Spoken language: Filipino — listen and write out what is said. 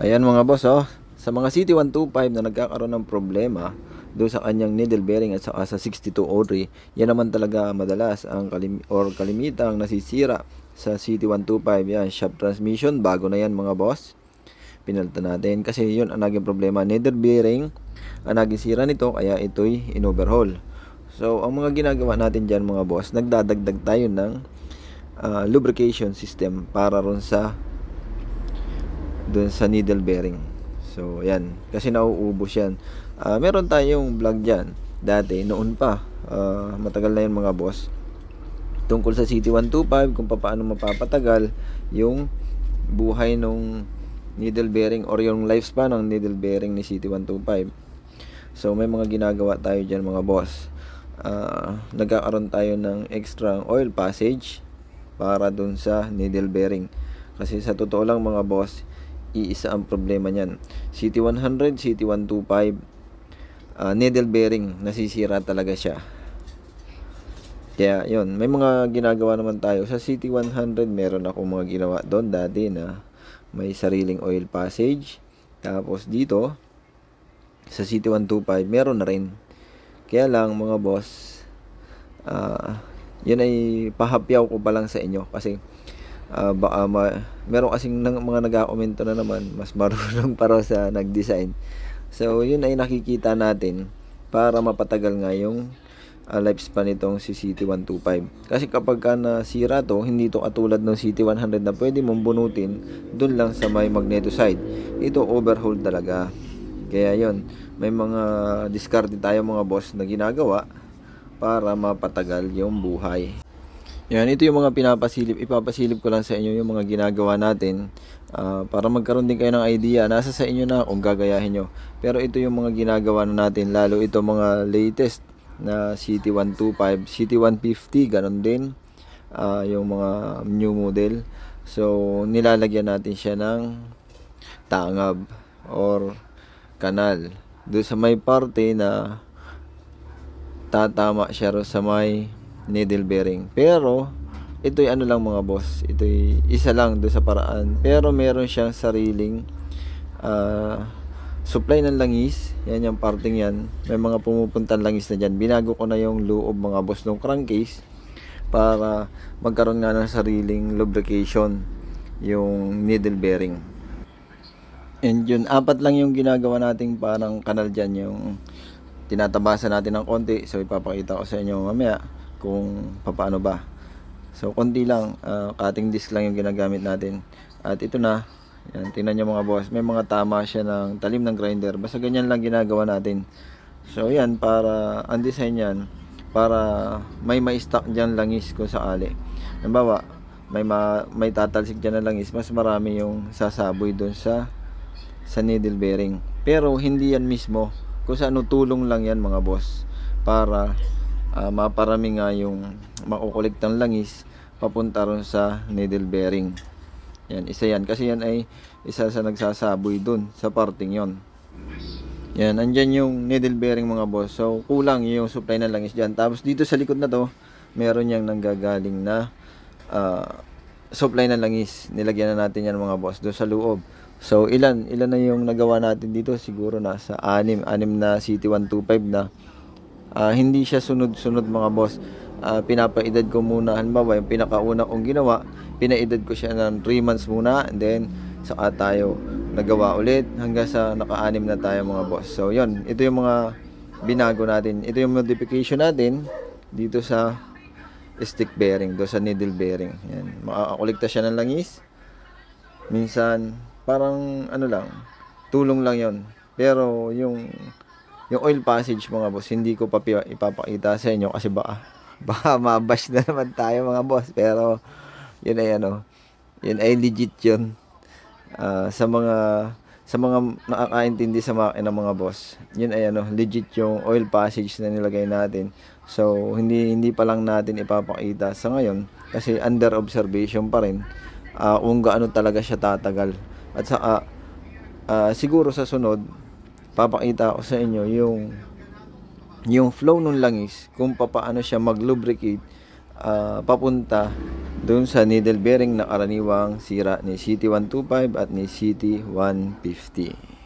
Ayan mga boss, oh. Sa mga CT125 na nagkakaroon ng problema doon sa kanyang needle bearing at saka sa 6203, yan naman talaga madalas ang kalim or kalimitang nasisira sa CT125. Yan, shaft transmission, bago na yan mga boss. Pinalta natin kasi yun ang naging problema. Needle bearing ang naging sira nito kaya ito'y in-overhaul. So, ang mga ginagawa natin dyan mga boss, nagdadagdag tayo ng ah, lubrication system para ron sa dun sa needle bearing. So, yan. Kasi nauubos yan. Ah, meron tayong vlog dyan. Dati, noon pa. Ah, matagal na yun mga boss. Tungkol sa CT125, kung paano mapapatagal yung buhay nung needle bearing or yung lifespan ng needle bearing ni CT125. So, may mga ginagawa tayo dyan mga boss. Ah, nagkakaroon tayo ng extra oil passage para dun sa needle bearing. Kasi sa totoo lang mga boss, iisa ang problema niyan. CT100, CT125, ah, needle bearing, nasisira talaga siya. Kaya yon may mga ginagawa naman tayo. Sa CT100, meron ako mga ginawa doon dati na may sariling oil passage. Tapos dito, sa CT125, meron na rin. Kaya lang mga boss, ah yun ay pahapyaw ko pa lang sa inyo kasi ah, baka ma- meron kasing nang, mga nag-komento na naman mas marunong para sa nag-design. So yun ay nakikita natin para mapatagal nga yung ah, lifespan nitong si CT125. Kasi kapag ka nasira to, hindi to katulad ng CT100 na pwede mong bunutin dun lang sa may magnetoside. Ito overhaul talaga. Kaya yon may mga discard tayo mga boss na ginagawa para mapatagal yung buhay. Yan, ito yung mga pinapasilip. Ipapasilip ko lang sa inyo yung mga ginagawa natin ah, para magkaroon din kayo ng idea. Nasa sa inyo na kung gagayahin nyo. Pero ito yung mga ginagawa na natin. Lalo ito mga latest na CT125, CT150, ganun din. Ah, yung mga new model. So, nilalagyan natin siya ng tangab or kanal. Doon sa may parte na tatama siya sa may needle bearing. Pero, ito'y ano lang mga boss. Ito'y isa lang doon sa paraan. Pero meron siyang sariling ah, supply ng langis. Yan yung parting yan. May mga pumupuntang langis na dyan. Binago ko na yung loob mga boss ng crankcase para magkaroon nga ng sariling lubrication yung needle bearing. And yun, apat lang yung ginagawa nating parang kanal dyan, yung tinatabasan natin ng konti. So, ipapakita ko sa inyo mamaya kung paano ba. So, konti lang, ah, cutting disc lang yung ginagamit natin. At ito na, yan, tingnan nyo mga boss, may mga tama siya ng talim ng grinder. Basta ganyan lang ginagawa natin. So, yan, para, ang design yan, para may ma-stock dyan langis kung sakali. Halimbawa, may, ma, may tatalsik dyan na langis, mas marami yung sasaboy doon sa sa needle bearing. Pero hindi yan mismo. Kung sa tulong lang yan mga boss para ah, maparami nga yung makukuliktang langis papunta ron sa needle bearing. Yan, isa yan. Kasi yan ay isa sa nagsasaboy dun sa parting yon. Yan, andyan yung needle bearing mga boss. So, kulang yung supply ng langis dyan. Tapos dito sa likod na to, meron yang nanggagaling na ah, supply ng langis. Nilagyan na natin yan mga boss doon sa loob. So, ilan? Ilan na yung nagawa natin dito? Siguro nasa anim. Anim na CT125 na Ah, hindi siya sunod-sunod mga boss. Ah, pinapaedad ko muna. Halimbawa, yung pinakauna kong ginawa, pinaedad ko siya ng 3 months muna. And then, saka tayo nagawa ulit hanggang sa naka-anim na tayo mga boss. So, yon Ito yung mga binago natin. Ito yung modification natin dito sa stick bearing, do sa needle bearing. Yan. Makakakulikta siya ng langis. Minsan, parang ano lang, tulong lang yon Pero yung yung oil passage mga boss, hindi ko pa ipapakita sa inyo kasi baka, baka mabash na naman tayo mga boss. Pero, yun ay ano, yun ay legit yun. Ah, sa mga, sa mga nakakaintindi sa makina mga boss, yun ay ano, legit yung oil passage na nilagay natin. So, hindi, hindi pa lang natin ipapakita sa ngayon kasi under observation pa rin ah, kung gaano talaga siya tatagal. At saka, ah, siguro sa sunod, papakita ko sa inyo yung yung flow ng langis kung paano siya mag-lubricate ah, papunta doon sa needle bearing na karaniwang sira ni CT125 at ni CT150.